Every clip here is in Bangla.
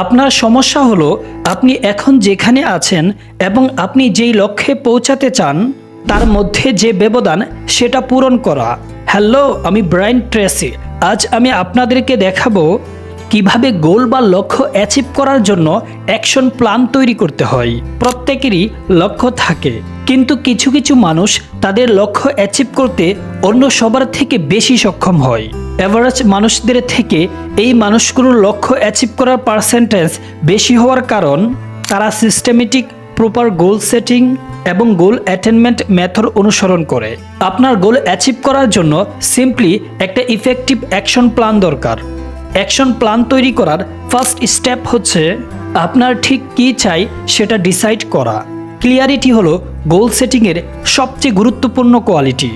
আপনার সমস্যা হলো আপনি এখন যেখানে আছেন এবং আপনি যেই লক্ষ্যে পৌঁছাতে চান, তার মধ্যে যে ব্যবধান, সেটা পূরণ করা। হ্যালো, আমি ব্রাইন ট্রেসি। আজ আমি আপনাদেরকে দেখাবো কীভাবে গোল বা লক্ষ্য অ্যাচিভ করার জন্য অ্যাকশন প্ল্যান তৈরি করতে হয়। প্রত্যেকেরই লক্ষ্য থাকে, কিন্তু কিছু কিছু মানুষ তাদের লক্ষ্য অ্যাচিভ করতে অন্য সবার থেকে বেশি সক্ষম হয়। অ্যাভারেজ মানুষদের থেকে এই মানুষগুলোর লক্ষ্য অ্যাচিভ করার পার্সেন্টেজ বেশি হওয়ার কারণ তারা সিস্টেমেটিক প্রপার গোল সেটিং এবং গোল অ্যাটেনমেন্ট মেথড অনুসরণ করে। আপনার গোল অ্যাচিভ করার জন্য সিম্পলি একটা ইফেক্টিভ অ্যাকশন প্ল্যান দরকার। অ্যাকশন প্ল্যান তৈরি করার ফার্স্ট স্টেপ হচ্ছে আপনার ঠিক কী চাই সেটা ডিসাইড করা। ক্লিয়ারিটি হলো গোল সেটিংয়ের সবচেয়ে গুরুত্বপূর্ণ কোয়ালিটি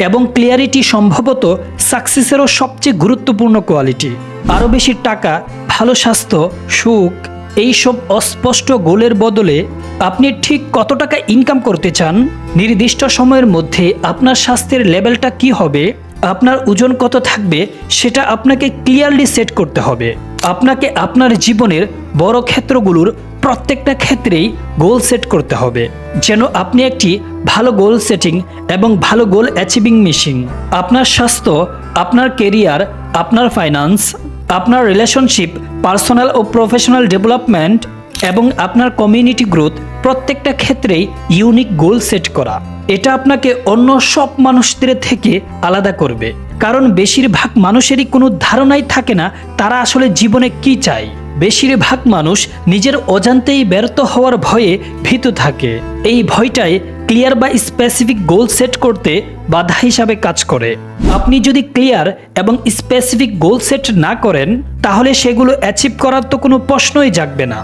এবং ক্লিয়ারিটি সম্ভবত সাকসেসেরও সবচেয়ে গুরুত্বপূর্ণ কোয়ালিটি আরও বেশি টাকা, ভালো স্বাস্থ্য, সুখ, এইসব অস্পষ্ট গোলের বদলে আপনি ঠিক কত টাকা ইনকাম করতে চান? নির্দিষ্ট সময়ের মধ্যে আপনার স্বাস্থ্যের লেভেলটা কি হবে? আপনার ওজন কত থাকবে? সেটা আপনাকে ক্লিয়ারলি সেট করতে হবে। আপনাকে আপনার জীবনের বড় ক্ষেত্রগুলোর প্রত্যেকটা ক্ষেত্রেই গোল সেট করতে হবে। যেন আপনি একটি ভালো গোল সেটিং এবং ভালো গোল অ্যাচিভিং মেশিন আপনার স্বাস্থ্য, আপনার কেরিয়ার আপনার ফাইন্যান্স আপনার রিলেশনশিপ পার্সোনাল ও প্রফেশনাল ডেভেলপমেন্ট এবং আপনার কমিউনিটি গ্রোথ প্রত্যেকটা ক্ষেত্রেই ইউনিক গোল সেট করা। এটা আপনাকে অন্য সব মানুষদের থেকে আলাদা করবে। কারণ বেশিরভাগ মানুষেরই কোনো ধারণাই থাকে না তারা আসলে জীবনে কি চায়। বেশিরভাগ মানুষ নিজের অজান্তেই ব্যর্থ হওয়ার ভয়ে ভীত থাকে। এই ভয়টাই ক্লিয়ার বা স্পেসিফিক গোল সেট করতে বাধা হিসাবে কাজ করে। আপনি যদি ক্লিয়ার এবং স্পেসিফিক গোল সেট না করেন, তাহলে সেগুলো অ্যাচিভ করার তো কোনো প্রশ্নই জাগবে না।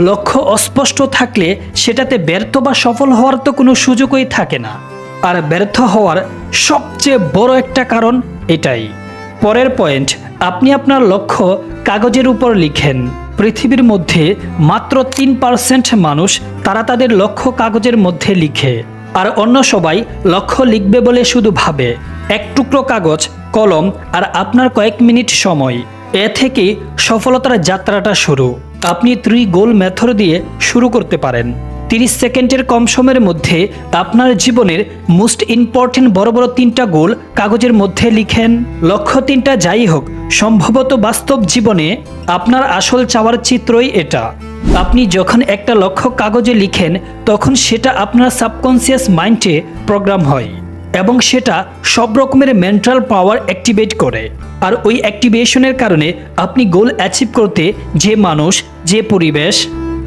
লক্ষ্য অস্পষ্ট থাকলে সেটাতে ব্যর্থ বা সফল হওয়ার তো কোনো সুযোগই থাকে না। আর ব্যর্থ হওয়ার সবচেয়ে বড় একটা কারণ এটাই। পরের পয়েন্ট আপনি আপনার লক্ষ্য কাগজের উপর লিখেন। পৃথিবীর মধ্যে মাত্র তিন পার্সেন্ট মানুষ তারা তাদের লক্ষ্য কাগজের মধ্যে লিখে। আর অন্য সবাই লক্ষ্য লিখবে বলে শুধু ভাবে। এক টুকরো কাগজ, কলম আর আপনার কয়েক মিনিট সময়। এ থেকে সফলতার যাত্রাটা শুরু। আপনি ত্রি গোল মেথড দিয়ে শুরু করতে পারেন। তিরিশ সেকেন্ডের কম সময়ের মধ্যে আপনার জীবনের মোস্ট ইম্পর্টেন্ট বড় বড় তিনটা গোল কাগজের মধ্যে লিখেন। লক্ষ্য তিনটা যাই হোক, সম্ভবত বাস্তব জীবনে আপনার আসল চাওয়ার চিত্রই এটা। আপনি যখন একটা লক্ষ্য কাগজে লিখেন, তখন সেটা আপনার সাবকনসিয়াস মাইন্ডে প্রোগ্রাম হয় এবং সেটা সব রকমের মেন্টাল পাওয়ার অ্যাক্টিভেট করে। আর ওই অ্যাক্টিভেশনের কারণে আপনি গোল অ্যাচিভ করতে যে মানুষ, যে পরিবেশ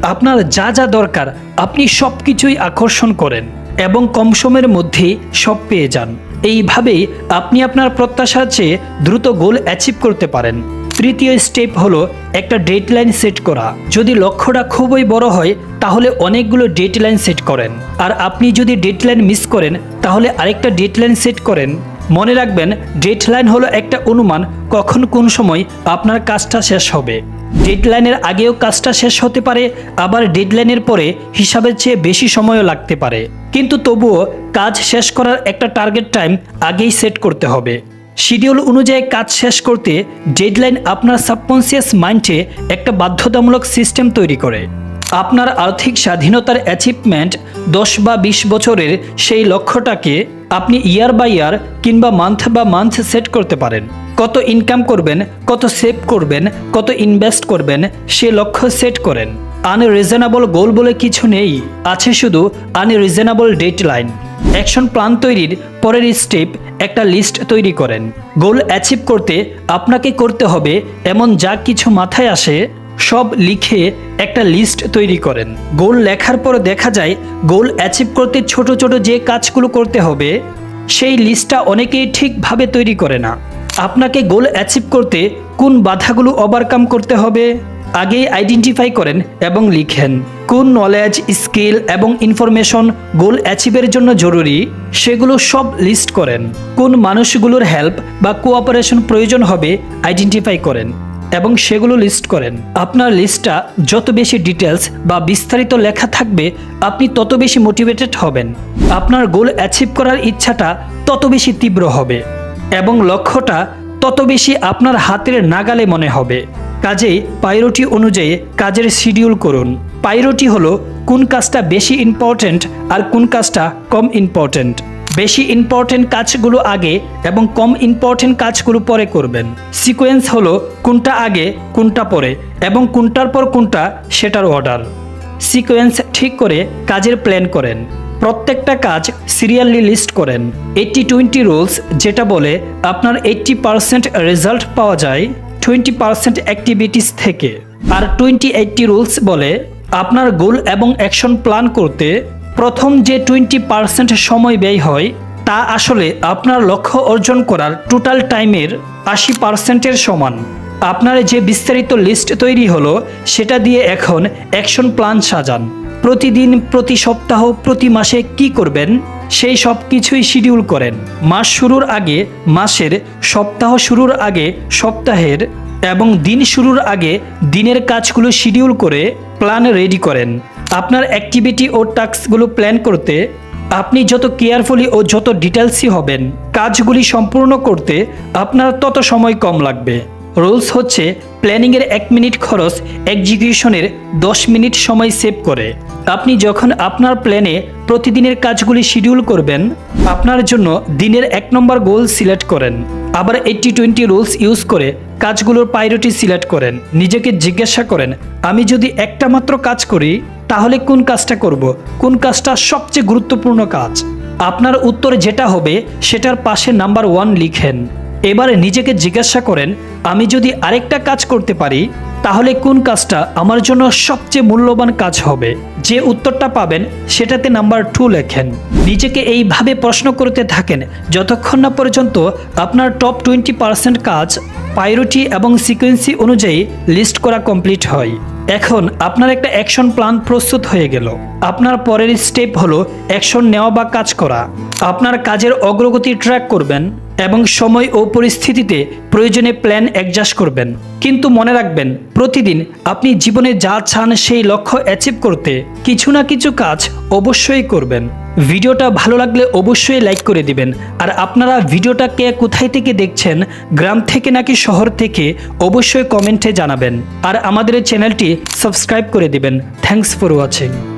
আপনার যা যা দরকার, আপনি সব কিছুই আকর্ষণ করেন এবং কম সময়ের মধ্যেই সব পেয়ে যান। এইভাবেই আপনি আপনার প্রত্যাশার চেয়ে দ্রুত গোল অ্যাচিভ করতে পারেন। তৃতীয় স্টেপ হলো একটা ডেডলাইন সেট করা। যদি লক্ষ্যটা খুবই বড় হয়, তাহলে অনেকগুলো ডেডলাইন সেট করেন। আর আপনি যদি ডেডলাইন মিস করেন, তাহলে আরেকটা ডেডলাইন সেট করেন। মনে রাখবেন ডেডলাইন হলো একটা অনুমান কখন কোন সময় আপনার কাজটা শেষ হবে। ডেডলাইনের আগেও কাজটা শেষ হতে পারে, আবার ডেডলাইনের পরে হিসাবের চেয়ে বেশি সময়ও লাগতে পারে। কিন্তু তবুও কাজ শেষ করার একটা টার্গেট টাইম আগেই সেট করতে হবে। শিডিউল অনুযায়ী কাজ শেষ করতে ডেডলাইন আপনার সাবকনসিয়াস মাইন্ডে একটা বাধ্যতামূলক সিস্টেম তৈরি করে। আপনার আর্থিক স্বাধীনতার অ্যাচিভমেন্ট দশ বা বিশ বছরের সেই লক্ষ্যটাকে আপনি ইয়ার বাই ইয়ার কিংবা মান্থ বা মান্থ সেট করতে পারেন। কত ইনকাম করবেন, কত সেভ করবেন, কত ইনভেস্ট করবেন, সে লক্ষ্য সেট করেন। আনরিজনেবল গোল বলে কিছু নেই, আছে শুধু আনরিজনেবল ডেডলাইন অ্যাকশন প্ল্যান তৈরির পরের স্টেপ একটা লিস্ট তৈরি করেন। গোল অ্যাচিভ করতে আপনাকে করতে হবে এমন যা কিছু মাথায় আসে, সব লিখে একটা লিস্ট তৈরি করেন। গোল লেখার পর দেখা যায় গোল অ্যাচিভ করতে ছোট ছোট যে কাজগুলো করতে হবে, সেই লিস্টটা অনেকেই ঠিকভাবে তৈরি করে না। আপনাকে গোল অ্যাচিভ করতে কোন বাধাগুলো ওভারকাম করতে হবে? আগেই আইডেন্টিফাই করেন এবং লিখেন, কোন নলেজ স্কিল এবং ইনফরমেশন গোল অ্যাচিভের জন্য জরুরি, সেগুলো সব লিস্ট করেন। কোন মানুষগুলোর হেল্প বা কোঅপারেশন প্রয়োজন হবে আইডেন্টিফাই করেন এবং সেগুলো লিস্ট করেন। আপনার লিস্টটা যত বেশি ডিটেলস বা বিস্তারিত লেখা থাকবে, আপনি তত বেশি মোটিভেটেড হবেন। আপনার গোল অ্যাচিভ করার ইচ্ছাটা তত বেশি তীব্র হবে। এবং লক্ষ্যটা তত বেশি আপনার হাতের নাগালে মনে হবে। কাজেই পাইরোটি অনুযায়ী কাজের শিডিউল করুন। পাইরোটি হলো কোন কাজটা বেশি ইম্পর্ট্যান্ট আর কোন কাজটা কম ইম্পর্ট্যান্ট বেশি ইম্পর্ট্যান্ট কাজগুলো আগে এবং কম ইম্পর্ট্যান্ট কাজগুলো পরে করবেন। সিকোয়েন্স হলো কোনটা আগে, কোনটা পরে এবং কোনটার পর কোনটা সেটার অর্ডার সিকোয়েন্স ঠিক করে কাজের প্ল্যান করেন। প্রত্যেকটা কাজ সিরিয়ালি লিস্ট করেন। এইটটি টোয়েন্টি রুলস যেটা বলে আপনার এইটটি পারসেন্ট রেজাল্ট পাওয়া যায় টোয়েন্টি পারসেন্ট অ্যাক্টিভিটিস থেকে। আর টোয়েন্টি এইটটি রুলস বলে আপনার গোল এবং অ্যাকশন প্ল্যান করতে প্রথম যে টোয়েন্টি পারসেন্ট সময় ব্যয় হয়, তা আসলে আপনার লক্ষ্য অর্জন করার টোটাল টাইমের আশি পার্সেন্টের সমান। আপনার যে বিস্তারিত লিস্ট তৈরি হলো, সেটা দিয়ে এখন অ্যাকশন প্ল্যান সাজান। প্রতিদিন, প্রতি সপ্তাহ, প্রতি মাসে কি করবেন? সেই সব কিছুই শিডিউল করেন। মাস শুরুর আগে মাসের, সপ্তাহ শুরুর আগে সপ্তাহের এবং দিন শুরুর আগে দিনের কাজগুলো শিডিউল করে প্ল্যান রেডি করেন। আপনার অ্যাক্টিভিটি ও টাস্কগুলো প্ল্যান করতে আপনি যত কেয়ারফুলি ও যত ডিটেলসই হবেন, কাজগুলি সম্পূর্ণ করতে আপনার তত সময় কম লাগবে। রুলস হচ্ছে প্ল্যানিংয়ের এক মিনিট খরচ এক্সিকিউশনের দশ মিনিট সময় সেভ করে। আপনি যখন আপনার প্ল্যানে প্রতিদিনের কাজগুলি শিডিউল করবেন, আপনার জন্য দিনের এক নম্বর গোল সিলেক্ট করেন। আবার এইটটি টোয়েন্টি রুলস ইউজ করে কাজগুলোর প্রায়োরিটি সিলেক্ট করেন। নিজেকে জিজ্ঞাসা করেন, আমি যদি একটা মাত্র কাজ করি, তাহলে কোন কাজটা করব? কোন কাজটা সবচেয়ে গুরুত্বপূর্ণ কাজ? আপনার উত্তর যেটা হবে, সেটার পাশে নাম্বার ওয়ান লিখেন। এবারে নিজেকে জিজ্ঞাসা করেন, আমি যদি আরেকটা কাজ করতে পারি, তাহলে কোন কাজটা আমার জন্য সবচেয়ে মূল্যবান কাজ হবে? যে উত্তরটা পাবেন, সেটাতে নাম্বার টু লেখেন। নিজেকে এইভাবে প্রশ্ন করতে থাকেন, যতক্ষণ না পর্যন্ত আপনার টপ টোয়েন্টি পার্সেন্ট কাজ পাইরোটি এবং সিকোয়েন্সি অনুযায়ী লিস্ট করা কমপ্লিট হয়। এখন আপনার একটা অ্যাকশন প্ল্যান প্রস্তুত হয়ে গেল। আপনার পরের স্টেপ হলো অ্যাকশন নেওয়া বা কাজ করা। আপনার কাজের অগ্রগতি ট্র্যাক করবেন। এবং সময় ও পরিস্থিতিতে প্রয়োজনে প্ল্যান অ্যাডজাস্ট করবেন। কিন্তু মনে রাখবেন, প্রতিদিন আপনি জীবনে যা চান সেই লক্ষ্য অ্যাচিভ করতে কিছু না কিছু কাজ অবশ্যই করবেন। ভিডিওটা ভালো লাগলে অবশ্যই লাইক করে দিবেন। আর আপনারা ভিডিওটা কে কোথায় থেকে দেখছেন, গ্রাম থেকে নাকি শহর থেকে, অবশ্যই কমেন্টে জানাবেন। আর আমাদের চ্যানেলটি সাবস্ক্রাইব করে দিবেন। Thanks for watching.